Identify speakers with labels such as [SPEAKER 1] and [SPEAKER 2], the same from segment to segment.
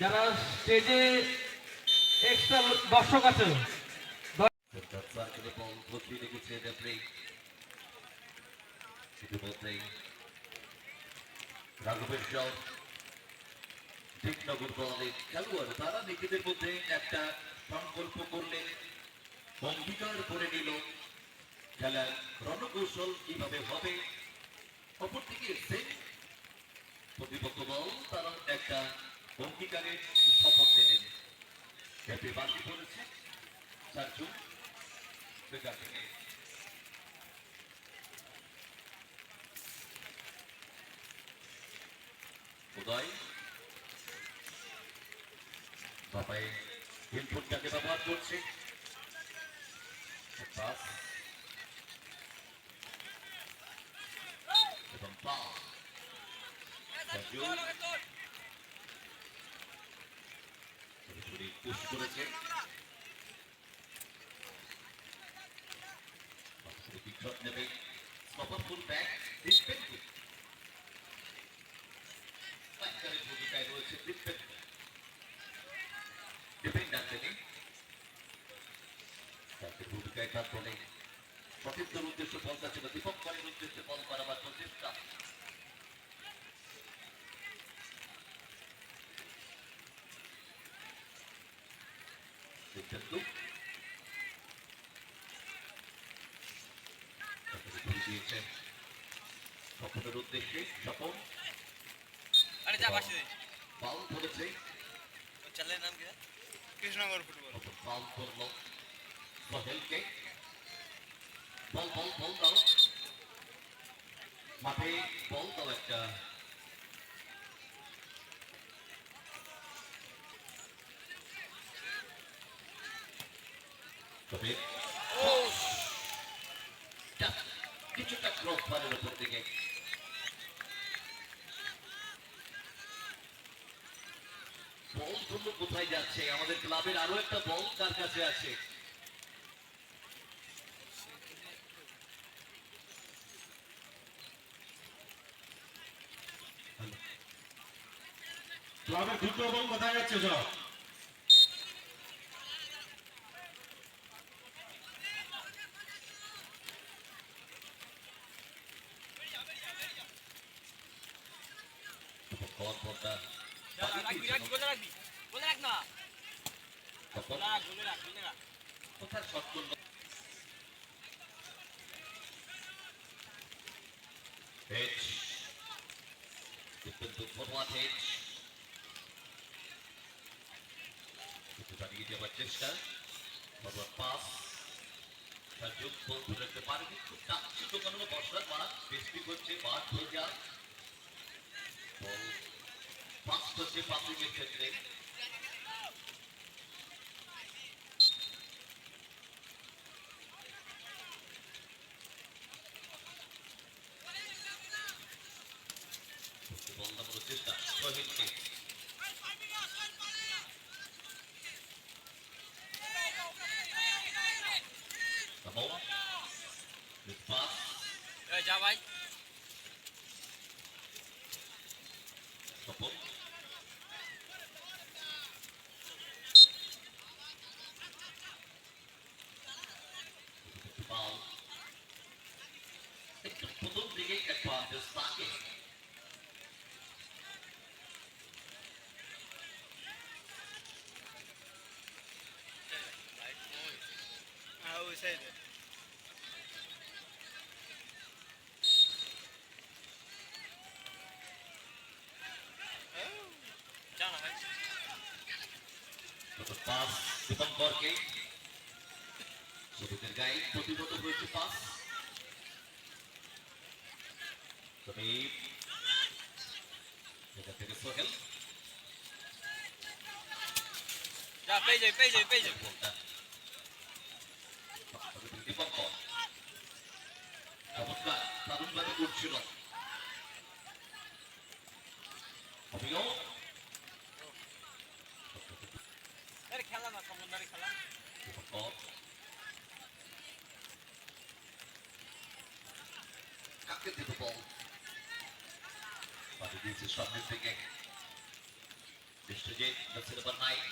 [SPEAKER 1] যারা স্টেজে এক্সট্রা দর্শক আছে
[SPEAKER 2] তারা নিজেদের মধ্যে একটা সংকল্প করলেন অঙ্গীকার করে নিল খেলার রণকৌশল কীভাবে হবে অপরদিকে সেম প্রতিপক্ষ দল তারা একটা অঙ্গীকারের শপথ নিলেন হ্যাপি চারজন থেকে ব্যবহার করছে। পাস। এবং পাস পুশ করেছে বিক্ষোভ নেবে উদ্দেশ্যে বল যাচ্ছে না দীপঙ্করের উদ্দেশ্যে বল করাবার প্রচেষ্টা তারপরে দিয়েছেন স্বপনের উদ্দেশ্যে স্বপন
[SPEAKER 3] আরে যা বাসি
[SPEAKER 2] বাউল করেছে
[SPEAKER 3] চ্যানেলের নাম কি কৃষ্ণনগর ফুটবল।
[SPEAKER 2] বাউল করল সোহেলকে বল বল বল দাও মাঠে বল দাও একটা। কোথায় যাচ্ছে? আমাদের ক্লাবের আরও একটা বল কার কাছে আছে?
[SPEAKER 4] ক্লাবের বল কোথায় যাচ্ছে সব
[SPEAKER 2] কর বলটা
[SPEAKER 3] রাখবি রাখবি বলে রাখবি বলে রাখ না
[SPEAKER 2] তখন
[SPEAKER 3] বলে রাখ বলে রাখ বলে রাখ
[SPEAKER 2] কোথায় শট করল? হেড কিন্তু হেড দাঁড়িয়ে যাওয়ার চেষ্টা। ফরওয়ার্ড পাস ধরে রাখতে পারেনি খুব টাকছে তো কারণ বর্ষার মাঠ বৃষ্টি করছে মাঠ ভেজা বল করছে পাসিংয়ের ক্ষেত্রে পাস দীপঙ্করকে সবুজের গায়ে প্রতিগত হয়েছে পাস তবে এটা থেকে সোহেল
[SPEAKER 3] যা, পেয়ে যাবে পেয়ে যাবে পেয়ে যাবে
[SPEAKER 2] বলটা দীপঙ্কর চমৎকার দারুণভাবে করছিল।
[SPEAKER 3] খেলা না সমন্বয় খেলা।
[SPEAKER 2] কাকে দেব বল? পাঠিয়ে দিয়েছে সামনের থেকে। সুজিত যাচ্ছে নাম্বার নাইন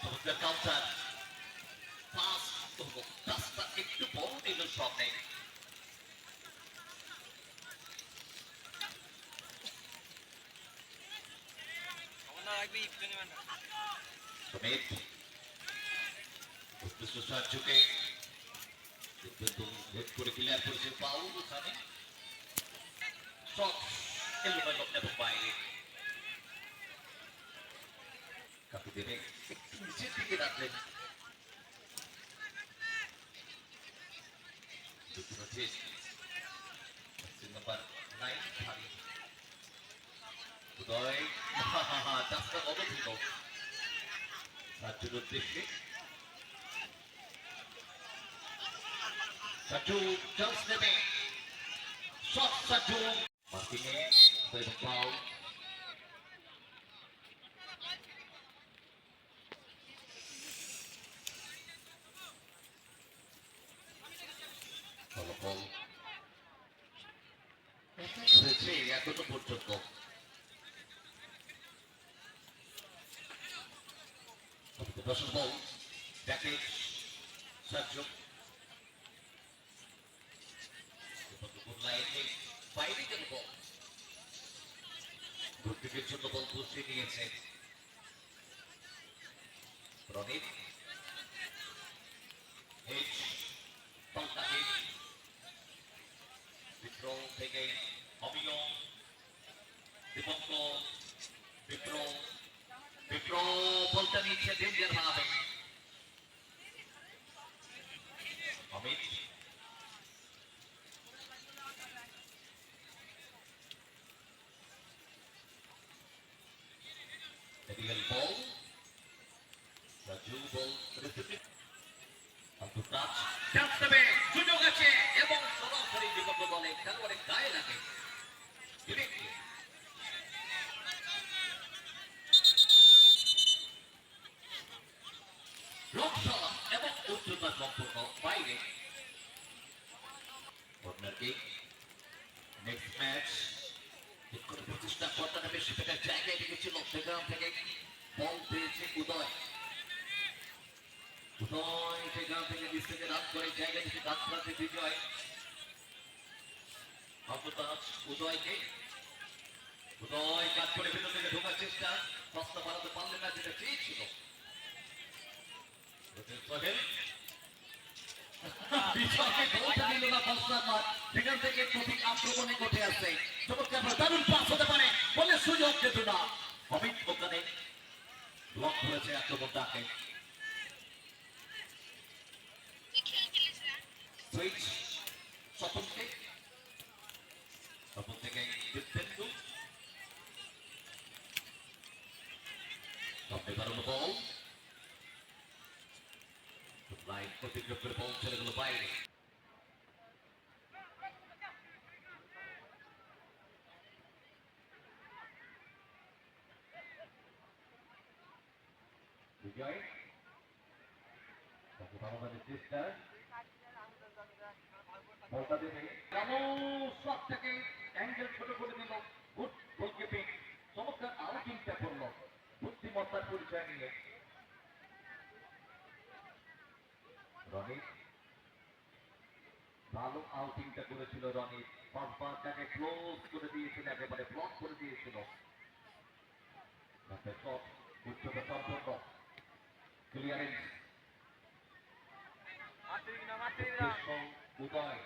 [SPEAKER 2] চমৎকার কাউন্টার পাস রাস্তা একটু বড় নিল সামনে
[SPEAKER 3] আমার না মানে
[SPEAKER 2] উৎকৃষ্ট সাহায্যকে কিন্তু হেড করে ক্লিয়ার করেছে পাউল ওখানে শট এলোমেলো এবং বাইরে কাপি দেবে একটু নিচের দিকে রাখলেন নাম্বার নাইন উদয় ದೂರದೃಷ್ಟಿ Satu Jones Neme Shot satu. Martinez বল দেখে সাহায্য বাইরে গেল বল ভর্তিকের জন্য বল বসিয়ে নিয়েছে রনিত এইচ পাল্টা হিট বিক্রম থেকে অমিয় দীপঙ্কর বিক্রম বিক্রম বলতে নিচ্ছে ডেঞ্জার ভাবে Amit Technical ball. Raju ball receive Abdul touch chance দেবে সুযোগ আছে এবং সরাসরি বিপক্ষ দলে খেলোয়াড়ের গায়ে লাগে ডিরেক্টলি লং শট এবং উচ্চতা সম্পূর্ণ বাইরে কর্নার কিক নেক্সট ম্যাচ ঠিক করে প্রতিষ্ঠা কর্তাটা বেশি পেটার জায়গায় রেখেছিল সেখান থেকে বল পেয়েছে উদয় উদয় সেখান থেকে নিচ থেকে করে জায়গা থেকে রাজপ্রাতে বিজয়। অন্ততাজ উদয়কে, উদয় কাজ করে ভিতর থেকে ঢোকার চেষ্টা রাস্তা বাড়াতে পারলেন না, যেটা চেয়েছিল। সোহেল বিজয়কে গোলটা দিল না ফসলার সেখান থেকে প্রতি আক্রমণে ঘটে আসছে চমৎকার দারুণ পাস হতে পারে, বলে সুযোগ যেত না। অমিত ওখানে ব্লক করেছে আক্রমণটাকে। সামনে বাড়ানো বল লাইন অতিক্রম করে বল চলে গেল বাইরে চেষ্টা বলটা দেবে থেকে অ্যাঙ্গেল ছোট দিল গুড গোলকিপিং চমৎকার আউটিংটা করল বুদ্ধিমত্তার পরিচয় নিয়ে রনিত ভালো আউটিংটা করেছিল বারবার তাকে ক্লোজ করে দিয়েছিল একেবারে ব্লক করে দিয়েছিল। উচ্চতা সম্পন্ন। ক্লিয়ারেন্স উদয়।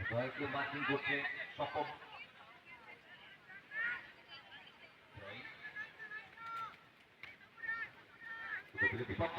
[SPEAKER 2] উদয়কে মার্কিং করছে বিপক্ষ।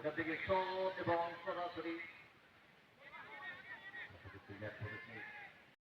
[SPEAKER 2] ওখান থেকে শট এবং সরাসরি